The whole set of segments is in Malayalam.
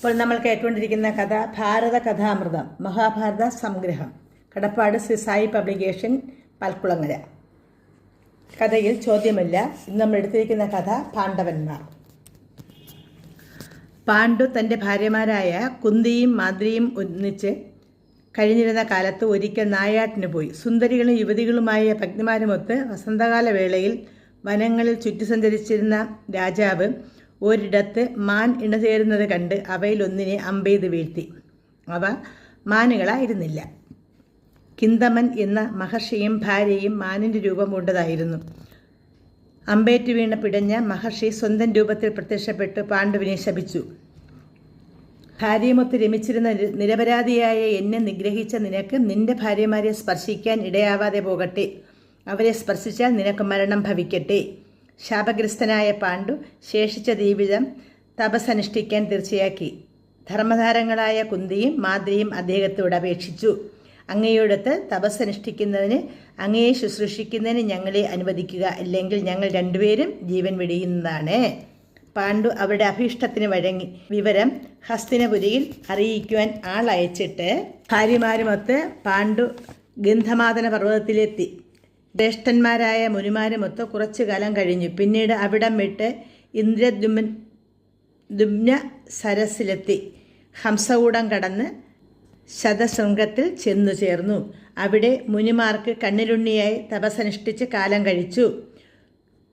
ഇപ്പോൾ നമ്മൾ കേട്ടുകൊണ്ടിരിക്കുന്ന കഥ ഭാരത കഥാമൃതം മഹാഭാരത സംഗ്രഹം. കടപ്പാട് ശ്രീ സായി പബ്ലിക്കേഷൻ പൽക്കുളങ്ങര. കഥയിൽ ചോദ്യമില്ല. ഇന്ന് നമ്മൾ എടുത്തിരിക്കുന്ന കഥ പാണ്ഡവന്മാർ. പാണ്ഡു തന്റെ ഭാര്യമാരായ കുന്തിയും മാദ്രിയും ഒന്നിച്ച് കഴിഞ്ഞിരുന്ന കാലത്ത് ഒരിക്കൽ നായാട്ടിന് പോയി. സുന്ദരികളും യുവതികളുമായ പത്നിമാരുമൊത്ത് വസന്തകാല വേളയിൽ വനങ്ങളിൽ ചുറ്റി സഞ്ചരിച്ചിരുന്ന രാജാവ് ഒരിടത്ത് മാൻ ഇണചേരുന്നത് കണ്ട് അവയിലൊന്നിനെ അമ്പെയ്ത് വീഴ്ത്തി. അവ മാനുകളായിരുന്നില്ല. കിന്തമൻ എന്ന മഹർഷിയും ഭാര്യയും മാനിന്റെ രൂപം കൊണ്ടതായിരുന്നു. അമ്പേറ്റ് വീണ പിടഞ്ഞ മഹർഷി സ്വന്തം രൂപത്തിൽ പ്രത്യക്ഷപ്പെട്ട് പാണ്ഡുവിനെ ശപിച്ചു. ഭാര്യയുമൊത്ത് രമിച്ചിരുന്ന നിരപരാധിയായ എന്നെ നിഗ്രഹിച്ച നിനക്ക് നിന്റെ ഭാര്യമാരെ സ്പർശിക്കാൻ ഇടയാവാതെ പോകട്ടെ. അവരെ സ്പർശിച്ചാൽ നിനക്ക് മരണം ഭവിക്കട്ടെ. ശാപഗ്രസ്തനായ പാണ്ഡു ശേഷിച്ച ജീവിതം തപസ്സനുഷ്ഠിക്കാൻ തീർച്ചയാക്കി. ധർമ്മധാരങ്ങളായ കുന്തിയും മാദ്രിയും അദ്ദേഹത്തോട് അപേക്ഷിച്ചു. അങ്ങയോടത്ത് തപസ്സനുഷ്ഠിക്കുന്നതിന് അങ്ങയെ ശുശ്രൂഷിക്കുന്നതിന് ഞങ്ങളെ അനുവദിക്കുക അല്ലെങ്കിൽ ഞങ്ങൾ രണ്ടുപേരും ജീവൻ വെടിയുന്നതാണ്. പാണ്ഡു അവരുടെ അഭീഷ്ടത്തിന് വഴങ്ങി വിവരം ഹസ്തിനപുരിയിൽ അറിയിക്കുവാൻ ആളയച്ചിട്ട് ഭാര്യമാരുമൊത്ത് പാണ്ഡു ഗന്ധമാതന പർവതത്തിലെത്തി ജ്യേഷ്ഠന്മാരായ മുനിമാരുമൊത്ത് കുറച്ചു കാലം കഴിഞ്ഞു. പിന്നീട് അവിടം വിട്ട് ഇന്ദ്രദ്യുമൻ ദുമ്ന സരസിലെത്തി ഹംസകൂടം കടന്ന് ശതശൃംഗത്തിൽ ചെന്നു ചേർന്നു. അവിടെ മുനിമാർക്ക് കണ്ണിലുണ്ണിയായി തപസനുഷ്ഠിച്ച് കാലം കഴിച്ചു.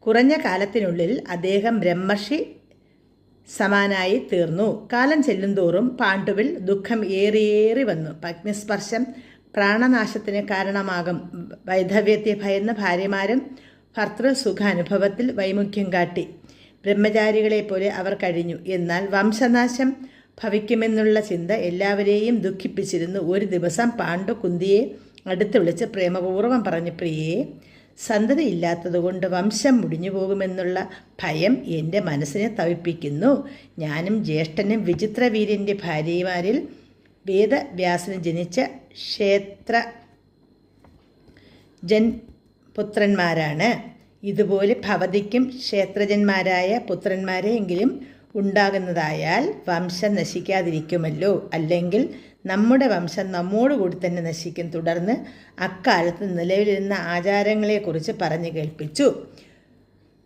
കുറഞ്ഞ കാലത്തിനുള്ളിൽ അദ്ദേഹം ബ്രഹ്മർഷി സമാനായി തീർന്നു. കാലം ചെല്ലുന്തോറും പാണ്ഡുവിൽ ദുഃഖം ഏറിയേറി വന്നു. പത്നിസ്പർശം പ്രാണനാശത്തിന് കാരണമാകും. വൈധവ്യത്തെ ഭയന്ന ഭാര്യമാരും ഭർത്തൃസുഖാനുഭവത്തിൽ വൈമുഖ്യം കാട്ടി. ബ്രഹ്മചാരികളെ പോലെ അവർ കഴിഞ്ഞു. എന്നാൽ വംശനാശം ഭവിക്കുമെന്നുള്ള ചിന്ത എല്ലാവരെയും ദുഃഖിപ്പിച്ചിരുന്നു. ഒരു ദിവസം പാണ്ഡു കുന്തിയെ അടുത്ത് വിളിച്ച് പ്രേമപൂർവം പറഞ്ഞു പ്രിയേ സന്തതിയില്ലാത്തതുകൊണ്ട് വംശം മുടിഞ്ഞു പോകുമെന്നുള്ള ഭയം എന്റെ മനസ്സിനെ തവിപ്പിക്കുന്നു. ഞാനും ജ്യേഷ്ഠനും വിചിത്രവീര്യന്റെ ഭാര്യമാരിൽ വേദവ്യാസന് ജനിച്ച ക്ഷേത്ര ജൻ പുത്രന്മാരാണ് ഇതുപോലെ ഭവതിക്കും ക്ഷേത്രജന്മാരായ പുത്രന്മാരെയെങ്കിലും ഉണ്ടാകുന്നതായാൽ വംശം നശിക്കാതിരിക്കുമല്ലോ. അല്ലെങ്കിൽ നമ്മുടെ വംശം നമ്മോടുകൂടി തന്നെ നശിക്കും. തുടർന്ന് അക്കാലത്ത് നിലവിലിരുന്ന ആചാരങ്ങളെക്കുറിച്ച് പറഞ്ഞു കേൾപ്പിച്ചു.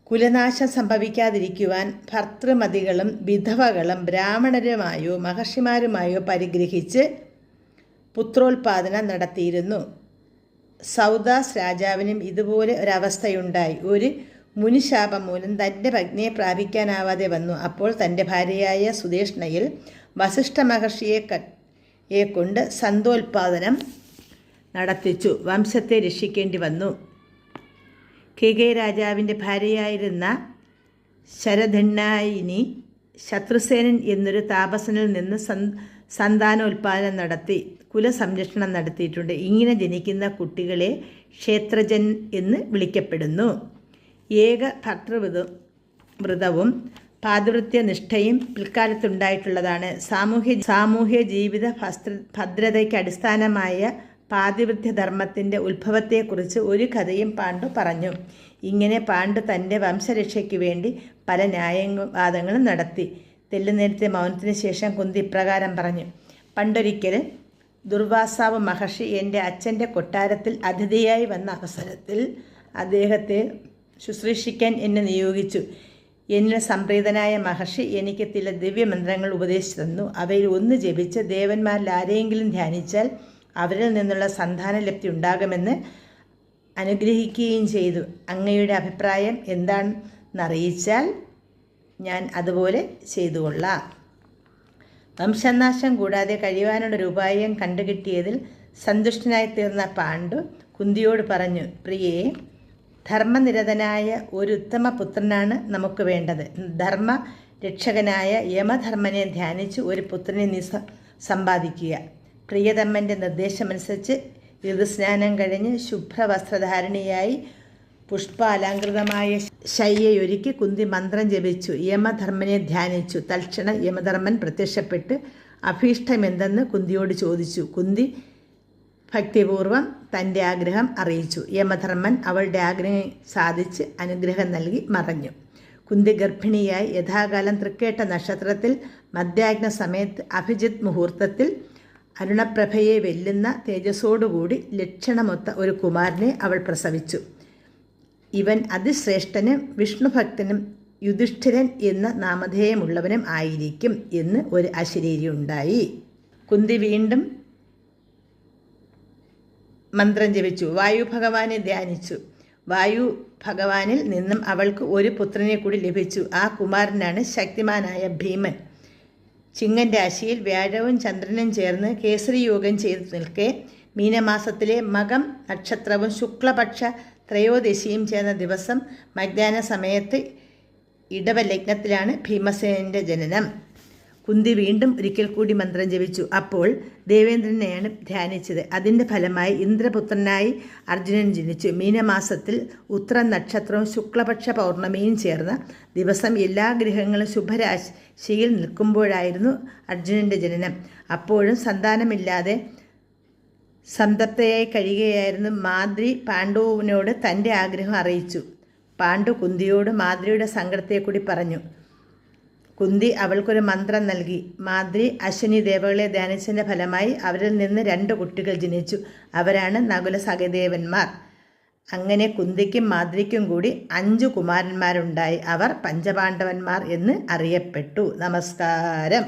കുലനാശം സംഭവിക്കാതിരിക്കുവാൻ ഭർത്തൃമതികളും വിധവകളും ബ്രാഹ്മണരുമായോ മഹർഷിമാരുമായോ പരിഗ്രഹിച്ച് പുത്രോൽപാദനം നടത്തിയിരുന്നു. സൗദാസ് രാജാവിനും ഇതുപോലെ ഒരവസ്ഥയുണ്ടായി. ഒരു മുനിശാപം മൂലം തന്റെ പത്നിയെ പ്രാപിക്കാനാവാതെ വന്നു. അപ്പോൾ തന്റെ ഭാര്യയായ സുദേഷ്ണയിൽ വസിഷ്ഠ മഹർഷിയെ യെ കൊണ്ട് സന്തോൽപാദനം നടത്തിച്ചു. വംശത്തെ രക്ഷിക്കേണ്ടി വന്നു. കെ. രാജാവിന്റെ ഭാര്യയായിരുന്ന ശരധണ്ണായിനി ശത്രുസേനൻ എന്നൊരു താപസനിൽ നിന്ന് സന് സന്താനോൽപാദനം നടത്തി. കുലസംരക്ഷണം നടത്തിയിട്ടുണ്ട്. ഇങ്ങനെ ജനിക്കുന്ന കുട്ടികളെ ക്ഷേത്രജൻ എന്ന് വിളിക്കപ്പെടുന്നു. ഏക ഭർത്തൃവ്രത വ്രതവും പാതിവൃത്യനിഷ്ഠയും പിൽക്കാലത്തുണ്ടായിട്ടുള്ളതാണ്. സാമൂഹ്യ സാമൂഹ്യ ജീവിത ഭസ്ത്ര ഭദ്രതയ്ക്ക് അടിസ്ഥാനമായ പാതിവൃത്യധർമ്മത്തിന്റെ ഉത്ഭവത്തെക്കുറിച്ച് ഒരു കഥയും പാണ്ഡു പറഞ്ഞു. ഇങ്ങനെ പാണ്ഡു തന്റെ വംശരക്ഷയ്ക്ക് വേണ്ടി പല ന്യായവാദങ്ങളും നടത്തി. തെല്ലുനേരത്തെ മൗനത്തിന് ശേഷം കുന്തി ഇപ്രകാരം പറഞ്ഞു. പണ്ടൊരിക്കൽ ദുർവാസാവ് മഹർഷി എന്റെ അച്ഛന്റെ കൊട്ടാരത്തിൽ അതിഥിയായി വന്ന അവസരത്തിൽ അദ്ദേഹത്തെ ശുശ്രൂഷിക്കാൻ എന്നെ നിയോഗിച്ചു. എന്നിൽ സംപ്രീതനായ മഹർഷി എനിക്ക് ചില ദിവ്യമന്ത്രങ്ങൾ ഉപദേശിച്ചു തന്നു. അവയിൽ ഒന്ന് ജപിച്ച് ദേവന്മാരിൽ ആരെയെങ്കിലും ധ്യാനിച്ചാൽ അവരിൽ നിന്നുള്ള സന്താനലബ്ധി ഉണ്ടാകുമെന്ന് അനുഗ്രഹിക്കുകയും ചെയ്തു. അങ്ങയുടെ അഭിപ്രായം എന്താണെന്നറിയിച്ചാൽ ഞാൻ അതുപോലെ ചെയ്തുകൊള്ളാം. വംശനാശം കൂടാതെ കഴിയുവാനുള്ള ഉപായം കണ്ടുകിട്ടിയതിൽ സന്തുഷ്ടനായി തീർന്ന പാണ്ഡു കുന്തിയോട് പറഞ്ഞു പ്രിയേ ധർമ്മനിരതനായ ഒരു ഉത്തമ പുത്രനാണ് നമുക്ക് വേണ്ടത്. ധർമ്മ രക്ഷകനായ യമധർമ്മനെ ധ്യാനിച്ച് ഒരു പുത്രനെ നീ സമ്പാദിക്കുക. പ്രിയതമ്മന്റെ നിർദ്ദേശമനുസരിച്ച് ഋതുസ്നാനം കഴിഞ്ഞ് ശുഭ്രവസ്ത്രധാരണിയായി പുഷ്പാലങ്കൃതമായ ശയ്യയൊരുക്കി കുന്തി മന്ത്രം ജപിച്ചു. യമധർമ്മനെ ധ്യാനിച്ചു. തൽക്ഷണം യമധർമ്മൻ പ്രത്യക്ഷപ്പെട്ട് അഭീഷ്ടമെന്തെന്ന് കുന്തിയോട് ചോദിച്ചു. കുന്തി ഭക്തിപൂർവം തന്റെ ആഗ്രഹം അറിയിച്ചു. യമധർമ്മൻ അവളുടെ ആഗ്രഹം സാധിച്ച് അനുഗ്രഹം നൽകി മറഞ്ഞു. കുന്തി ഗർഭിണിയായി യഥാകാലം തൃക്കേട്ട നക്ഷത്രത്തിൽ മധ്യാഗ്ന സമയത്ത് അഭിജിത് മുഹൂർത്തത്തിൽ അരുണപ്രഭയെ വെല്ലുന്ന തേജസ്സോടുകൂടി ലക്ഷണമൊത്ത ഒരു കുമാരനെ അവൾ പ്രസവിച്ചു. ഇവൻ അതിശ്രേഷ്ഠനും വിഷ്ണുഭക്തനും യുധിഷ്ഠിരൻ എന്ന നാമധേയമുള്ളവനും ആയിരിക്കും എന്ന് ഒരു അശരീരി ഉണ്ടായി. കുന്തി വീണ്ടും മന്ത്രം ജപിച്ചു. വായു ഭഗവാനെ ധ്യാനിച്ചു. വായു ഭഗവാനിൽ നിന്നും അവൾക്ക് ഒരു പുത്രനെ കൂടി ലഭിച്ചു. ആ കുമാരനാണ് ശക്തിമാനായ ഭീമൻ. ചിങ്ങൻ രാശിയിൽ വ്യാഴവും ചന്ദ്രനും ചേർന്ന് കേസരി യോഗം ചെയ്തു നിൽക്കെ മീനമാസത്തിലെ മകം നക്ഷത്രവും ശുക്ലപക്ഷ ത്രയോദശിയും ചേർന്ന ദിവസം മഗ്ദാന സമയത്ത് ഇടവ ലഗ്നത്തിലാണ് ഭീമസേനന്റെ ജനനം. കുന്തി വീണ്ടും ഒരിക്കൽ കൂടി മന്ത്രം ജപിച്ചു. അപ്പോൾ ദേവേന്ദ്രനെയാണ് ധ്യാനിച്ചത്. അതിന്റെ ഫലമായി ഇന്ദ്രപുത്രനായി അർജുനൻ ജനിച്ചു. മീനമാസത്തിൽ ഉത്ര നക്ഷത്രവും ശുക്ലപക്ഷ പൗർണമിയും ചേർന്ന ദിവസം എല്ലാ ഗ്രഹങ്ങളും ശുഭരാശിയിൽ നിൽക്കുമ്പോഴായിരുന്നു അർജുനന്റെ ജനനം. അപ്പോഴും സന്താനമില്ലാതെ സംതപ്തയായി കഴിയുകയായിരുന്നു മാദ്രി പാണ്ഡുവിനോട് തന്റെ ആഗ്രഹം അറിയിച്ചു. പാണ്ഡു കുന്തിയോട് മാദ്രിയുടെ സങ്കടത്തെക്കൂടി പറഞ്ഞു. കുന്തി അവൾക്കൊരു മന്ത്രം നൽകി. മാദ്രി അശ്വിനി ദേവകളെ ധ്യാനിച്ചതിന്റെ ഫലമായി അവരിൽ നിന്ന് രണ്ട് കുട്ടികൾ ജനിച്ചു. അവരാണ് നകുല സഹദേവന്മാർ അങ്ങനെ കുന്തിക്കും മാദ്രിക്കും കൂടി അഞ്ചു കുമാരന്മാരുണ്ടായി. അവർ പഞ്ചപാണ്ഡവന്മാർ എന്ന് അറിയപ്പെട്ടു. നമസ്കാരം.